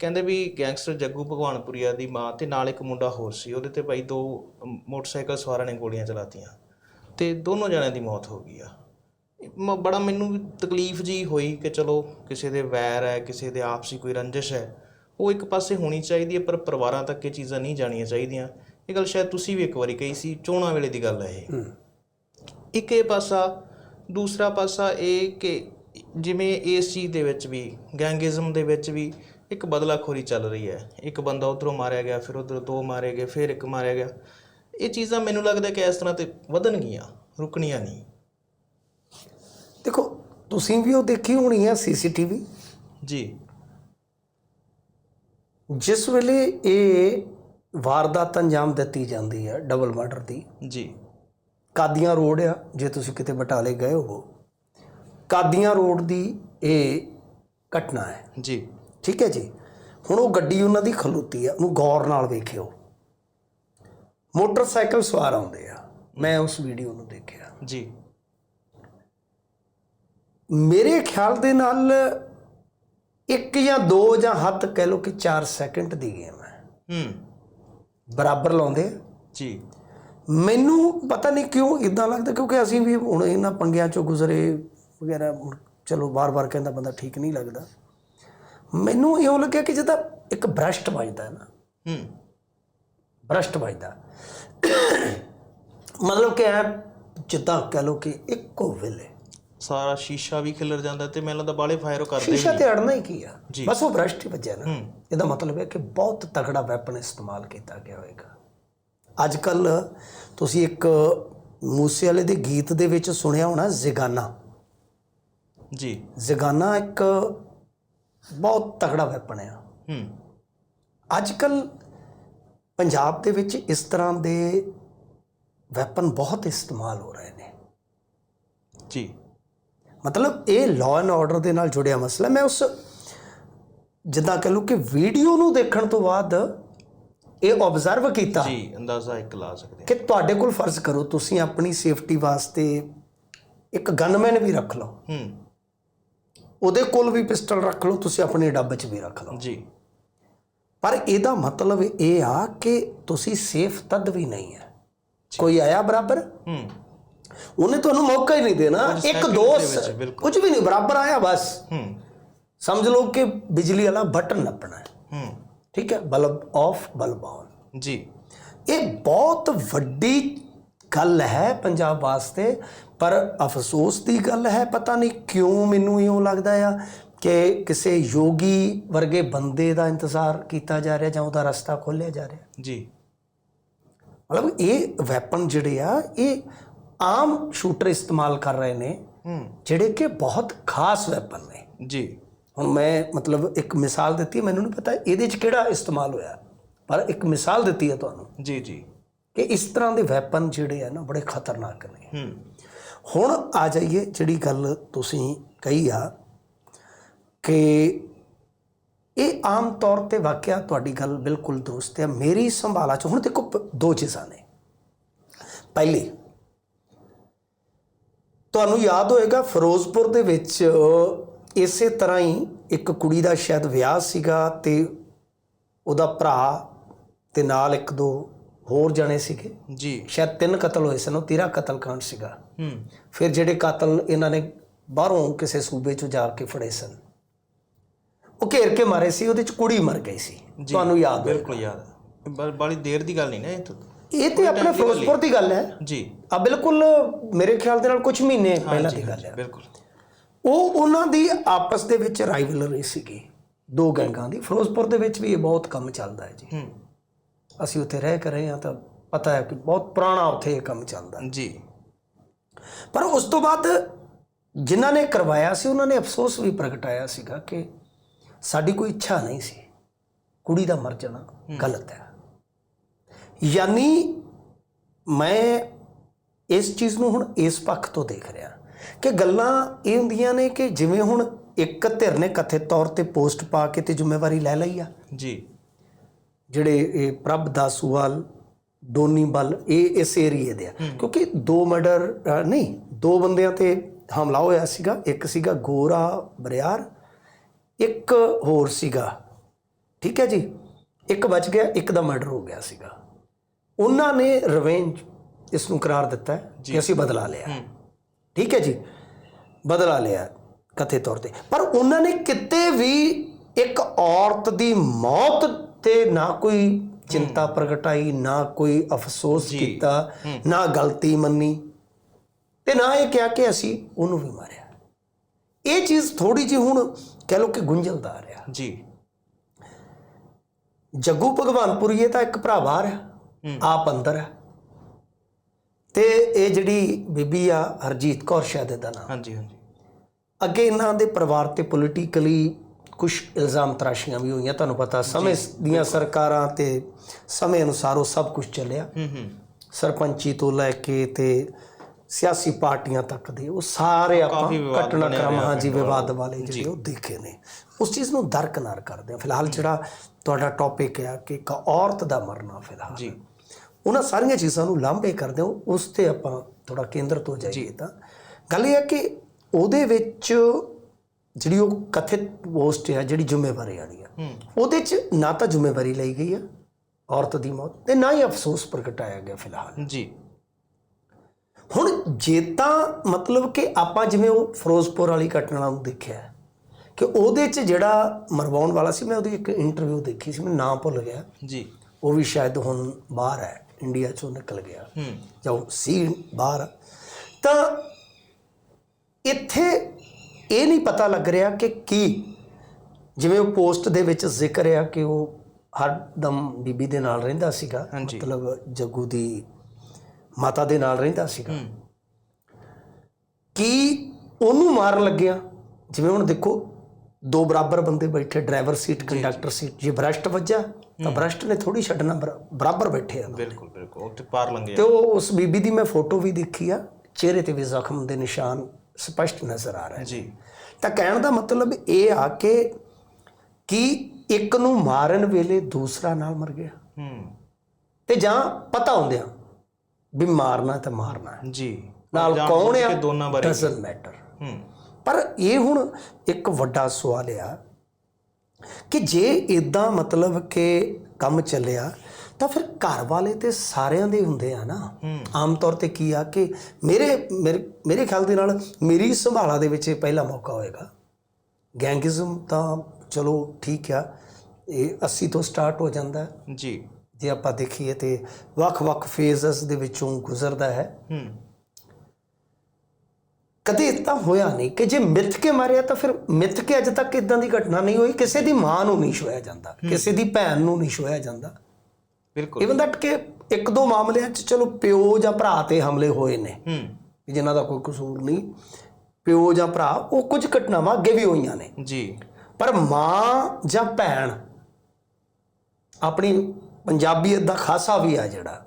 ਕਹਿੰਦੇ ਵੀ ਗੈਂਗਸਟਰ ਜੱਗੂ ਭਗਵਾਨਪੁਰੀਆ ਦੀ ਮਾਂ ਤੇ ਨਾਲ ਇੱਕ ਮੁੰਡਾ ਹੋਰ ਸੀ ਉਹਦੇ ਤੇ ਭਾਈ ਦੋ ਮੋਟਰਸਾਈਕਲ ਸਵਾਰਾਂ ਨੇ ਗੋਲੀਆਂ ਚਲਾਤੀਆਂ ਤੇ ਦੋਨੋਂ ਜਣਿਆਂ ਦੀ ਮੌਤ ਹੋ ਗਈ ਆ। ਮ- ਬੜਾ ਮੈਨੂੰ ਵੀ ਤਕਲੀਫ ਜੀ ਹੋਈ ਕਿ ਚਲੋ ਕਿਸੇ ਦੇ ਵੈਰ ਹੈ ਕਿਸੇ ਦੇ ਆਪਸੀ ਕੋਈ ਰੰਜਿਸ਼ ਹੈ ਉਹ ਇੱਕ ਪਾਸੇ ਹੋਣੀ ਚਾਹੀਦੀ ਹੈ ਪਰ ਪਰਿਵਾਰਾਂ ਤੱਕ ਇਹ ਚੀਜ਼ਾਂ ਨਹੀਂ ਜਾਣੀਆਂ ਚਾਹੀਦੀਆਂ। ਇਹ ਗੱਲ ਸ਼ਾਇਦ ਤੁਸੀਂ ਵੀ ਇੱਕ ਵਾਰੀ ਕਹੀ ਸੀ ਚੋਣਾਂ ਵੇਲੇ ਦੀ ਗੱਲ ਹੈ ਇਹ। ਇੱਕ ਇਹ ਪਾਸਾ ਦੂਸਰਾ ਪਾਸਾ ਇਹ ਕਿ ਜਿਵੇਂ ਇਸ ਚੀਜ਼ ਦੇ ਵਿੱਚ ਵੀ ਗੈਂਗਿਜ਼ਮ ਦੇ ਵਿੱਚ ਵੀ ਇੱਕ ਬਦਲਾਖੋਰੀ ਚੱਲ ਰਹੀ ਹੈ। ਇੱਕ ਬੰਦਾ ਉਧਰੋਂ ਮਾਰਿਆ ਗਿਆ ਫਿਰ ਉਧਰੋਂ ਦੋ ਮਾਰੇ ਗਏ ਫਿਰ ਇੱਕ ਮਾਰਿਆ ਗਿਆ। ਇਹ ਚੀਜ਼ਾਂ ਮੈਨੂੰ ਲੱਗਦਾ ਕਿ ਇਸ ਤਰ੍ਹਾਂ ਤੇ ਵਧਣਗੀਆਂ ਰੁਕਣੀਆਂ ਨਹੀਂ। ਦੇਖੋ ਤੁਸੀਂ ਵੀ ਉਹ ਦੇਖੀ ਹੋਣੀ ਹੈ ਸੀਸੀਟੀਵੀ? ਜੀ। ਜਿਸ ਵੇਲੇ ਇਹ ਵਾਰਦਾਤ ਅੰਜਾਮ ਦਿੱਤੀ ਜਾਂਦੀ ਹੈ ਡਬਲ ਮਰਡਰ ਦੀ ਜੀ। ਕਾਦੀਆਂ ਰੋਡ ਆ ਜੇ ਤੁਸੀਂ ਕਿਤੇ ਬਟਾਲੇ ਗਏ ਹੋ। ਕਾਦੀਆਂ ਰੋਡ ਦੀ ਇਹ ਘਟਨਾ ਹੈ। ਜੀ। ਠੀਕ ਹੈ ਜੀ? ਹੁਣ ਉਹ ਗੱਡੀ ਉਹਨਾਂ ਦੀ ਖਲੋਤੀ ਆ ਉਹਨੂੰ ਗੌਰ ਨਾਲ ਵੇਖਿਓ। ਮੋਟਰਸਾਈਕਲ ਸਵਾਰ ਆਉਂਦੇ ਆ। ਮੈਂ ਉਸ ਵੀਡੀਓ ਨੂੰ ਦੇਖਿਆ। ਜੀ। ਮੇਰੇ ਖਿਆਲ ਦੇ ਨਾਲ ਇੱਕ ਜਾਂ ਦੋ ਜਾਂ ਹੱਦ ਕਹਿ ਲਓ ਕਿ 4 ਸੈਕਿੰਡ ਦੀ ਗੇਮ ਹੈ। ਹੂੰ। ਬਰਾਬਰ ਲਾਉਂਦੇ ਜੀ। ਮੈਨੂੰ ਪਤਾ ਨਹੀਂ ਕਿਉਂ ਇਦਾਂ ਲੱਗਦਾ ਕਿਉਂਕਿ ਅਸੀਂ ਵੀ ਹੁਣ ਇਹਨਾਂ ਪੰਗਿਆਂ ਚੋਂ ਗੁਜ਼ਰੇ ਵਗੈਰਾ ਚਲੋ ਬਾਰ-ਬਾਰ ਕਹਿੰਦਾ ਬੰਦਾ ਠੀਕ ਨਹੀਂ ਲੱਗਦਾ। ਮੈਨੂੰ ਇਉਂ ਲੱਗਿਆ ਕਿ ਜਿੱਦਾਂ ਇੱਕ ਬ੍ਰਸ਼ਟ ਵੱਜਦਾ ਹੈ ਨਾ। ਹੂੰ। ਬ੍ਰਸ਼ਟ ਵੱਜਦਾ। ਮਤਲਬ ਕਿ ਐ ਜਿੱਦਾਂ ਕਹ ਲਓ ਕਿ ਇੱਕੋ ਵੇਲੇ ਸਾਰਾ ਸ਼ੀਸ਼ਾ ਵੀ ਖਿਲਰ ਜਾਂਦਾ ਤੇ ਮੈਨੂੰ ਲੱਗਦਾ ਬਾਲੇ ਫਾਇਰ ਕਰਦੇ ਸ਼ੀਸ਼ਾ ਤੇ ਅੜਨਾ ਹੀ ਕੀ ਆ। ਬਸ ਉਹ ਬ੍ਰਸ਼ਟ ਹੀ ਵੱਜਿਆ ਨਾ। ਇਹਦਾ ਮਤਲਬ ਹੈ ਕਿ ਬਹੁਤ ਤਗੜਾ ਵੈਪਨ ਇਸਤੇਮਾਲ ਕੀਤਾ ਗਿਆ ਹੋਵੇਗਾ ਅੱਜ ਕੱਲ ਤੁਸੀਂ ਇੱਕ ਮੂਸੇ ਵਾਲੇ ਦੇ ਗੀਤ ਦੇ ਵਿੱਚ ਸੁਣਿਆ ਹੋਣਾ ਜ਼ਿਗਾਨਾ। ਜੀ। ਜ਼ਿਗਾਨਾ ਇੱਕ ਬਹੁਤ ਤਗੜਾ ਵੈਪਨ ਆ। ਹੂੰ। ਅੱਜ ਕੱਲ ਪੰਜਾਬ ਦੇ ਵਿੱਚ ਇਸ ਤਰ੍ਹਾਂ ਦੇ ਵੈਪਨ ਬਹੁਤ ਇਸਤੇਮਾਲ ਹੋ ਰਹੇ ਨੇ। ਜੀ। ਮਤਲਬ ਇਹ ਲਾਅ ਐਂਡ ਆਰਡਰ ਦੇ ਨਾਲ ਜੁੜਿਆ ਮਸਲਾ। ਮੈਂ ਉਸ ਜਿੱਦਾਂ ਕਹ ਲੂ ਕਿ ਵੀਡੀਓ ਨੂੰ ਦੇਖਣ ਤੋਂ ਬਾਅਦ ਇਹ ਆਬਜ਼ਰਵ ਕੀਤਾ ਜੀ ਅੰਦਾਜ਼ਾ ਇੱਕ ਲਾ ਸਕਦੇ ਕਿ ਤੁਹਾਡੇ ਕੋਲ ਫਰਜ਼ ਕਰੋ ਤੁਸੀਂ ਆਪਣੀ ਸੇਫਟੀ ਵਾਸਤੇ ਇੱਕ ਗਨਮੈਨ ਵੀ ਰੱਖ ਲਓ। ਹੂੰ। ਉਹਦੇ ਕੋਲ ਵੀ ਪਿਸਟਲ ਰੱਖ ਲਓ ਤੁਸੀਂ ਆਪਣੇ ਡੱਬ 'ਚ ਵੀ ਰੱਖ ਲਓ। ਜੀ। ਪਰ ਇਹਦਾ ਮਤਲਬ ਇਹ ਆ ਕਿ ਤੁਸੀਂ ਸੇਫ ਤਦ ਵੀ ਨਹੀਂ ਹੈ। ਕੋਈ ਆਇਆ ਬਰਾਬਰ? ਹੂੰ। ਉਹਨੇ ਤੁਹਾਨੂੰ ਮੌਕਾ ਹੀ ਨਹੀਂ ਦੇਣਾ। ਇੱਕ seconds ਦੋ ਦੇ ਵਿੱਚ, ਬਿਲਕੁਲ। ਕੁਝ ਵੀ ਨਹੀਂ ਬਰਾਬਰ ਆਇਆ ਬਸ। ਹੂੰ। ਸਮਝ ਲਓ ਕਿ ਬਿਜਲੀ ਵਾਲਾ ਬਟਨ ਨੱਪਣਾ ਹੈ। ਹੂੰ। ਠੀਕ ਹੈ? ਬਲਬ ਆਫ ਬਲਬ ਆਨ ਜੀ। ਇਹ ਬਹੁਤ ਵੱਡੀ ਗੱਲ ਹੈ ਪੰਜਾਬ ਵਾਸਤੇ ਪਰ ਅਫਸੋਸ ਦੀ ਗੱਲ ਹੈ ਪਤਾ ਨਹੀਂ ਕਿਉਂ ਮੈਨੂੰ ਇਉਂ ਲੱਗਦਾ ਆ ਕਿ ਕਿਸੇ ਯੋਗੀ ਵਰਗੇ ਬੰਦੇ ਦਾ ਇੰਤਜ਼ਾਰ ਕੀਤਾ ਜਾ ਰਿਹਾ ਜਾਂ ਉਹਦਾ ਰਸਤਾ ਖੋਲ੍ਹਿਆ ਜਾ ਰਿਹਾ। ਜੀ। ਮਤਲਬ ਇਹ ਵੈਪਨ ਜਿਹੜੇ ਆ ਇਹ ਆਮ ਸ਼ੂਟਰ ਇਸਤੇਮਾਲ ਕਰ ਰਹੇ ਨੇ ਜਿਹੜੇ ਕਿ ਬਹੁਤ ਖਾਸ ਵੈਪਨ ਨੇ। ਜੀ। ਹੁਣ ਮੈਂ ਮਤਲਬ ਇੱਕ ਮਿਸਾਲ ਦਿੱਤੀ ਮੈਨੂੰ ਨਹੀਂ ਪਤਾ ਇਹਦੇ 'ਚ ਕਿਹੜਾ ਇਸਤੇਮਾਲ ਹੋਇਆ ਪਰ ਇੱਕ ਮਿਸਾਲ ਦਿੱਤੀ ਹੈ ਤੁਹਾਨੂੰ। ਜੀ ਜੀ। ਕਿ ਇਸ ਤਰ੍ਹਾਂ ਦੇ ਵੈਪਨ ਜਿਹੜੇ ਆ ਨਾ ਬੜੇ ਖਤਰਨਾਕ ਨੇ। ਹੁਣ ਆ ਜਾਈਏ ਜਿਹੜੀ ਗੱਲ ਤੁਸੀਂ ਕਹੀ ਆ ਕਿ ਇਹ ਆਮ ਤੌਰ ਤੇ ਵਾਕਿਆ ਤੁਹਾਡੀ ਗੱਲ ਬਿਲਕੁਲ ਦਰੁਸਤ ਹੈ ਮੇਰੀ ਸੰਭਾਲਾ ਚ ਹੁਣ ਦੇਖੋ ਦੋ ਚੀਜ਼ਾਂ ਨੇ। ਪਹਿਲੀ ਤੁਹਾਨੂੰ ਯਾਦ ਹੋਏਗਾ ਫਿਰੋਜ਼ਪੁਰ ਦੇ ਵਿੱਚ ਇਸੇ ਤਰ੍ਹਾਂ ਹੀ ਇੱਕ ਕੁੜੀ ਦਾ ਸ਼ਾਇਦ ਵਿਆਹ ਸੀਗਾ ਤੇ ਉਹਦਾ ਭਰਾ ਤੇ ਨਾਲ ਇੱਕ ਦੋ ਹੋਰ ਜਣੇ ਸੀਗੇ। ਜੀ। ਸ਼ਾਇਦ ਤਿੰਨ ਕਤਲ ਹੋਏ ਸਨ ਉਹ ਤੀਰਾ ਕਤਲ ਕਾਂਡ ਸੀਗਾ। ਹੂੰ। ਫਿਰ ਜਿਹੜੇ ਕਾਤਲ ਇਹਨਾਂ ਨੇ ਬਾਹਰੋਂ ਕਿਸੇ ਸੂਬੇ ਚੋਂ ਜਾ ਕੇ ਫੜੇ ਸਨ। ਉਹ ਘੇਰ ਕੇ ਮਾਰੇ ਸੀ ਉਹਦੇ ਚ ਕੁੜੀ ਮਰ ਗਈ ਸੀ। ਤੁਹਾਨੂੰ ਯਾਦ ਬਿਲਕੁਲ ਯਾਦ। ਬੜੀ ਦੇਰ ਦੀ ਗੱਲ ਨਹੀਂ ਨਾ ਇਹ ਤਾਂ। ਇਹ ਤੇ ਆਪਣੇ ਫਿਰੋਜ਼ਪੁਰ ਦੀ ਗੱਲ ਹੈ। ਜੀ। ਆ ਬਿਲਕੁਲ ਮੇਰੇ ਖਿਆਲ ਦੇ ਨਾਲ ਕੁਝ ਮਹੀਨੇ ਪਹਿਲਾਂ ਦੀ ਗੱਲ ਹੈ। ਬਿਲਕੁਲ। ਉਹ ਉਹਨਾਂ ਦੀ ਆਪਸ ਦੇ ਵਿੱਚ ਰਾਈਵਲਰੀ ਸੀਗੀ। ਦੋ ਗੈਂਗਾਂ ਦੀ। ਫਿਰੋਜ਼ਪੁਰ ਦੇ ਵਿੱਚ ਵੀ ਇਹ ਬਹੁਤ ਕੰਮ ਚੱਲਦਾ ਹੈ ਜੀ। ਹੂੰ। ਅਸੀਂ ਉੱਥੇ ਰਹਿ ਕੇ ਰਹੇ ਹਾਂ ਤਾਂ ਪਤਾ ਹੈ ਕਿ ਬਹੁਤ ਪੁਰਾਣਾ ਉੱਥੇ ਇਹ ਕੰਮ ਚੱਲਦਾ ਜੀ। ਪਰ ਉਸ ਤੋਂ ਬਾਅਦ ਜਿਨ੍ਹਾਂ ਨੇ ਕਰਵਾਇਆ ਸੀ ਉਹਨਾਂ ਨੇ ਅਫਸੋਸ ਵੀ ਪ੍ਰਗਟਾਇਆ ਸੀਗਾ ਕਿ ਸਾਡੀ ਕੋਈ ਇੱਛਾ ਨਹੀਂ ਸੀ। ਕੁੜੀ ਦਾ ਮਰ ਜਾਣਾ ਗਲਤ ਹੈ। ਯਾਨੀ ਮੈਂ ਇਸ ਚੀਜ਼ ਨੂੰ ਹੁਣ ਇਸ ਪੱਖ ਤੋਂ ਦੇਖ ਰਿਹਾ ਕਿ ਗੱਲਾਂ ਇਹ ਹੁੰਦੀਆਂ ਨੇ ਕਿ ਜਿਵੇਂ ਹੁਣ ਇੱਕ ਧਿਰ ਨੇ ਕਥਿਤ ਤੌਰ ਤੇ ਪੋਸਟ ਪਾ ਕੇ ਤੇ ਜ਼ਿੰਮੇਵਾਰੀ ਲੈ ਲਈ ਆ। ਜੀ। ਜਿਹੜੇ ਇਹ ਪ੍ਰਭ ਦਾਸੂਵਾਲ ਡੋਨੀ ਬਲ ਇਹ ਇਸ ਏਰੀਏ ਦੇ ਆ। ਕਿਉਂਕਿ ਦੋ ਮਰਡਰ ਨਹੀਂ ਦੋ ਬੰਦਿਆਂ ਤੇ ਹਮਲਾ ਹੋਇਆ ਸੀਗਾ। ਇੱਕ ਸੀਗਾ ਗੋਰਾ ਬਰਿਆਰ ਇੱਕ ਹੋਰ ਸੀਗਾ। ਠੀਕ ਹੈ ਜੀ? ਇੱਕ ਬਚ ਗਿਆ ਇੱਕ ਦਾ ਮਰਡਰ ਹੋ ਗਿਆ ਸੀਗਾ। ਉਹਨਾਂ ਨੇ ਰਿਵੈਂਜ ਇਸ ਨੂੰ ਕਰਾਰ ਦਿੱਤਾ ਕਿ ਅਸੀਂ ਬਦਲਾ ਲਿਆ। ਠੀਕ ਹੈ ਜੀ? ਬਦਲਾ ਲਿਆ ਕਥੇ ਤੌਰ ਤੇ। ਪਰ ਉਹਨਾਂ ਨੇ ਕਿਤੇ ਵੀ ਇੱਕ ਔਰਤ ਦੀ ਮੌਤ ਤੇ ਨਾ ਕੋਈ ਚਿੰਤਾ ਪ੍ਰਗਟਾਈ ਨਾ ਕੋਈ ਅਫਸੋਸ ਕੀਤਾ ਨਾ ਗਲਤੀ ਮੰਨੀ ਤੇ ਨਾ ਇਹ ਕਿਹਾ ਕਿ ਅਸੀਂ ਉਹਨੂੰ ਵੀ ਮਾਰਿਆ। ਇਹ ਚੀਜ਼ ਥੋੜੀ ਜਿਹੀ ਹੁਣ ਕਹਿ ਲਓ ਕਿ ਗੁੰਝਲਦਾਰ ਆ। ਜੀ। ਜੱਗੂ ਭਗਵਾਨਪੁਰੀਏ ਤਾਂ ਇੱਕ ਭਰਾ ਬਾਹਰ ਆ ਆਪ ਅੰਦਰ ਆ। ਤੇ ਇਹ ਜਿਹੜੀ ਬੀਬੀ ਆ ਹਰਜੀਤ ਕੌਰ ਸ਼ਾਇਦ ਇਹਦਾ ਨਾਮ। ਹਾਂਜੀ ਹਾਂਜੀ। ਅੱਗੇ ਇਹਨਾਂ ਦੇ ਪਰਿਵਾਰ ਤੇ ਪੋਲੀਟੀਕਲੀ ਕੁਝ ਇਲਜ਼ਾਮ ਤਰਾਸ਼ੀਆਂ ਵੀ ਹੋਈਆਂ ਤੁਹਾਨੂੰ ਪਤਾ ਸਮੇਂ ਦੀਆਂ ਸਰਕਾਰਾਂ ਤੇ ਸਮੇਂ ਅਨੁਸਾਰ ਉਹ ਸਭ ਕੁਝ ਚੱਲਿਆ। ਹੂੰ ਹੂੰ। ਸਰਪੰਚੀ ਤੋਂ ਲੈ ਕੇ ਤੇ ਸਿਆਸੀ ਪਾਰਟੀਆਂ ਤੱਕ ਦੇ ਉਹ ਸਾਰੇ ਆਪਾਂ ਘਟਨਾਕ੍ਰਮ ਹਾਂਜੀ ਵਿਵਾਦ ਵਾਲੇ ਜਿਹੜੇ ਉਹ ਦੇਖੇ ਨੇ। ਉਸ ਚੀਜ਼ ਨੂੰ ਦਰਕਨਾਰ ਕਰਦੇ ਆ ਫਿਲਹਾਲ ਜਿਹੜਾ ਤੁਹਾਡਾ ਟੌਪਿਕ ਹੈ ਕਿ ਇੱਕ ਔਰਤ ਦਾ ਮਰਨਾ ਫਿਲਹਾਲ। ਜੀ। ਉਹਨਾਂ ਸਾਰੀਆਂ ਚੀਜ਼ਾਂ ਨੂੰ ਲਾਂਭੇ ਕਰਦੇ ਹੋ। ਉਸ ਤੇ ਆਪਾਂ ਥੋੜਾ ਕੇਂਦਰ ਤੋਂ ਜਾਈਏ ਤਾਂ। ਗੱਲ ਇਹ ਹੈ ਕਿ ਉਹਦੇ ਵਿੱਚ ਜਿਹੜੀ ਉਹ ਕਥਿਤ ਪੋਸਟ ਹੈ ਜਿਹੜੀ ਜ਼ਿੰਮੇਵਾਰੀ ਵਾਲੀ ਆ ਉਹਦੇ 'ਚ ਨਾ ਤਾਂ ਜ਼ਿੰਮੇਵਾਰੀ ਲਈ ਗਈ ਆ ਔਰਤ ਦੀ ਮੌਤ ਤੇ ਨਾ ਹੀ ਅਫਸੋਸ ਪ੍ਰਗਟਾਇਆ ਗਿਆ ਫਿਲਹਾਲ। ਜੀ। ਹੁਣ ਜੇ ਤਾਂ ਮਤਲਬ ਕਿ ਆਪਾਂ ਜਿਵੇਂ ਉਹ ਫਿਰੋਜ਼ਪੁਰ ਵਾਲੀ ਘਟਨਾ ਨੂੰ ਦੇਖਿਆ ਕਿ ਉਹਦੇ 'ਚ ਜਿਹੜਾ ਮਰਵਾਉਣ ਵਾਲਾ ਸੀ ਮੈਂ ਉਹਦੀ ਇੱਕ ਇੰਟਰਵਿਊ ਦੇਖੀ ਸੀ ਮੈਨੂੰ ਨਾਮ ਭੁੱਲ ਗਿਆ। ਜੀ। ਉਹ ਵੀ ਸ਼ਾਇਦ ਹੁਣ ਬਾਹਰ ਹੈ ਇੰਡੀਆ ਚੋਂ ਨਿਕਲ ਗਿਆ। ਹੂੰ। ਜਾਂ ਉਹ ਸੀ ਬਾਹਰ। ਤਾਂ ਇੱਥੇ ਇਹ ਨਹੀਂ ਪਤਾ ਲੱਗ ਰਿਹਾ ਕਿ ਕੀ ਜਿਵੇਂ ਉਹ ਪੋਸਟ ਦੇ ਵਿੱਚ ਜ਼ਿਕਰ ਆ ਕਿ ਉਹ ਹਰਦਮ ਬੀਬੀ ਦੇ ਨਾਲ ਰਹਿੰਦਾ ਸੀਗਾ। ਮਤਲਬ ਜੱਗੂ ਦੀ ਮਾਤਾ ਦੇ ਨਾਲ ਰਹਿੰਦਾ ਸੀਗਾ। ਕੀ ਉਹਨੂੰ ਮਾਰਨ ਲੱਗਿਆ? ਜਿਵੇਂ ਹੁਣ ਦੇਖੋ ਦੋ ਬਰਾਬਰ ਬੰਦੇ ਬੈਠੇ ਡਰਾਈਵਰ ਸੀਟ ਕੰਡਕਟਰ ਸੀਟ ਜੇ। ਭ੍ਰਸ਼ਟ ਵੱਜਾ ਤਾਂ ਭ੍ਰਸ਼ਟ ਨੇ ਥੋੜੀ ਛੱਡਣਾ ਬਰਾ- ਬਰਾਬਰ ਬੈਠੇ ਆ। ਬਿਲਕੁਲ ਬਿਲਕੁਲ ਉੱਥੇ ਪਾਰ ਲੰਘੇ ਤੇ ਉਹ ਉਸ ਬੀਬੀ ਦੀ ਮੈਂ ਫੋਟੋ ਵੀ ਦੇਖੀ ਆ ਚਿਹਰੇ ਤੇ ਵੀ ਜ਼ਖਮ ਦੇ ਨਿਸ਼ਾਨ ਸਪਸ਼ਟ ਨਜ਼ਰ ਆ ਰਹੇ ਜੀ। ਤਾਂ ਕਹਿਣ ਦਾ ਮਤਲਬ ਇਹ ਆ ਕਿ ਕੀ ਇੱਕ ਨੂੰ ਮਾਰਨ ਵੇਲੇ ਦੂਸਰਾ ਨਾਲ ਮਰ ਗਿਆ? ਹੂੰ। ਤੇ ਜਾਂ ਪਤਾ ਹੁੰਦਿਆਂ ਵੀ ਮਾਰਨਾ ਤਾਂ ਮਾਰਨਾ ਹੈ। ਜੀ। ਨਾਲ ਕੌਣ ਆ? ਦੋਨਾਂ ਬਾਰੇ ਡਸਨਟ ਮੈਟਰ ਹੂੰ। ਪਰ ਇਹ ਹੁਣ ਇੱਕ ਵੱਡਾ ਸਵਾਲ ਆ ਕਿ ਜੇ ਇਦਾਂ ਮਤਲਬ ਕਿ ਕੰਮ ਚੱਲਿਆ ਤਾਂ ਫਿਰ ਘਰ ਵਾਲੇ ਤੇ ਸਾਰਿਆਂ ਦੇ ਹੁੰਦੇ ਆ ਨਾ। ਆਮ ਤੌਰ ਤੇ ਕੀ ਆ ਕਿ ਮੇਰੇ ਮੇਰੇ ਖਿਆਲ ਦੇ ਨਾਲ ਮੇਰੀ ਸੰਭਾਲਾ ਦੇ ਵਿੱਚ ਇਹ ਪਹਿਲਾ ਮੌਕਾ ਹੋਏਗਾ। ਗੈਂਗਿਜ਼ਮ ਤਾਂ ਚਲੋ ਠੀਕ ਆ ਇਹ 80 ਤੋਂ ਸਟਾਰਟ ਹੋ ਜਾਂਦਾ ਜੀ। ਜੇ ਆਪਾਂ ਦੇਖੀਏ ਤੇ ਵੱਖ-ਵੱਖ ਫੇਜ਼ਸ ਦੇ ਵਿੱਚੋਂ ਗੁਜ਼ਰਦਾ ਹੈ। ਹੂੰ। ਕਦੇ ਇਦਾਂ ਹੋਇਆ ਨਹੀਂ ਕਿ ਜੇ ਮਿੱਥ ਕੇ ਮਾਰਿਆ ਤਾਂ ਫਿਰ ਮਿੱਥ ਕੇ ਅਜੇ ਤੱਕ ਇਦਾਂ ਦੀ ਘਟਨਾ ਨਹੀਂ ਹੋਈ ਕਿਸੇ ਦੀ ਮਾਂ ਨੂੰ ਨਹੀਂ ਛੋਇਆ ਜਾਂਦਾ ਕਿਸੇ ਦੀ ਭੈਣ ਨੂੰ ਨਹੀਂ ਛੋਇਆ ਜਾਂਦਾ। ਬਿਲਕੁਲ। ਇਵਨ ਦਟ ਕਿ ਇੱਕ ਦੋ ਮਾਮਲਿਆਂ 'ਚ ਚਲੋ ਪਿਓ ਜਾਂ ਭਰਾ ਤੇ ਹਮਲੇ ਹੋਏ ਨੇ। ਹੂੰ। ਜਿਨ੍ਹਾਂ ਦਾ ਕੋਈ ਕਸੂਰ ਨਹੀਂ। ਪਿਓ ਜਾਂ ਭਰਾ ਉਹ ਕੁਝ ਘਟਨਾਵਾਂ ਅੱਗੇ ਵੀ ਹੋਈਆਂ ਨੇ। ਜੀ। ਪਰ ਮਾਂ ਜਾਂ ਭੈਣ ਆਪਣੀ ਪੰਜਾਬੀਅਤ ਦਾ ਖਾਸਾ ਵੀ ਆ ਜਿਹੜਾ।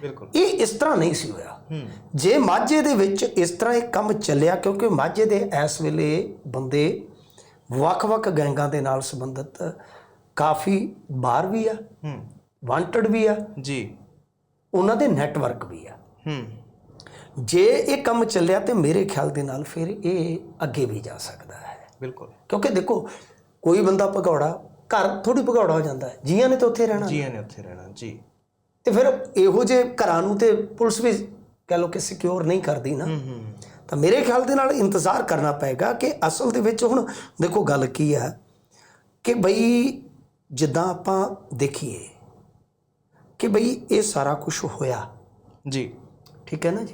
ਬਿਲਕੁਲ। ਇਹ ਇਸ ਤਰ੍ਹਾਂ ਨਹੀਂ ਸੀ ਹੋਇਆ। ਜੇ ਮਾਝੇ ਦੇ ਵਿੱਚ ਇਸ ਤਰ੍ਹਾਂ ਇਹ ਕੰਮ ਚੱਲਿਆ ਕਿਉਂਕਿ ਮਾਝੇ ਦੇ ਇਸ ਵੇਲੇ ਬੰਦੇ ਵੱਖ-ਵੱਖ ਗੈਂਗਾਂ ਦੇ ਨਾਲ ਸੰਬੰਧਿਤ ਕਾਫੀ ਬਾਹਰ ਵੀ ਆ। ਹੂੰ। ਵਾਂਟਡ ਵੀ ਆ। ਜੀ। ਉਹਨਾਂ ਦੇ ਨੈਟਵਰਕ ਵੀ ਆ। ਹੂੰ। ਜੇ ਇਹ ਕੰਮ ਚੱਲਿਆ ਤੇ ਮੇਰੇ ਖਿਆਲ ਦੇ ਨਾਲ ਫਿਰ ਇਹ ਅੱਗੇ ਵੀ ਜਾ ਸਕਦਾ ਹੈ। ਬਿਲਕੁਲ। ਕਿਉਂਕਿ ਦੇਖੋ ਕੋਈ ਬੰਦਾ ਭਗੌੜਾ ਘਰ ਥੋੜੀ ਭਗੌੜਾ ਹੋ ਜਾਂਦਾ ਹੈ। ਜੀਆਂ ਨੇ ਤਾਂ ਉੱਥੇ ਰਹਿਣਾ। ਜੀਆਂ ਨੇ ਉੱਥੇ ਰਹਿਣਾ ਜੀ। ਤੇ ਫਿਰ ਇਹੋ ਜੇ ਘਰਾਂ ਨੂੰ ਤੇ ਪੁਲਿਸ ਵੀ ਕਹ ਲੋ ਕਿ ਸਿਕਿਉਰ ਨਹੀਂ ਕਰਦੀ ਨਾ ਹੂੰ ਹੂੰ। ਤਾਂ ਮੇਰੇ ਖਿਆਲ ਦੇ ਨਾਲ ਇੰਤਜ਼ਾਰ ਕਰਨਾ ਪਏਗਾ ਕਿ ਅਸਲ ਦੇ ਵਿੱਚ ਹੁਣ ਦੇਖੋ ਗੱਲ ਕੀ ਆ ਕਿ ਬਈ ਜਿੱਦਾਂ ਆਪਾਂ ਦੇਖੀਏ ਕਿ ਬਈ ਇਹ ਸਾਰਾ ਕੁਝ ਹੋਇਆ ਜੀ ਠੀਕ ਹੈ ਨਾ ਜੀ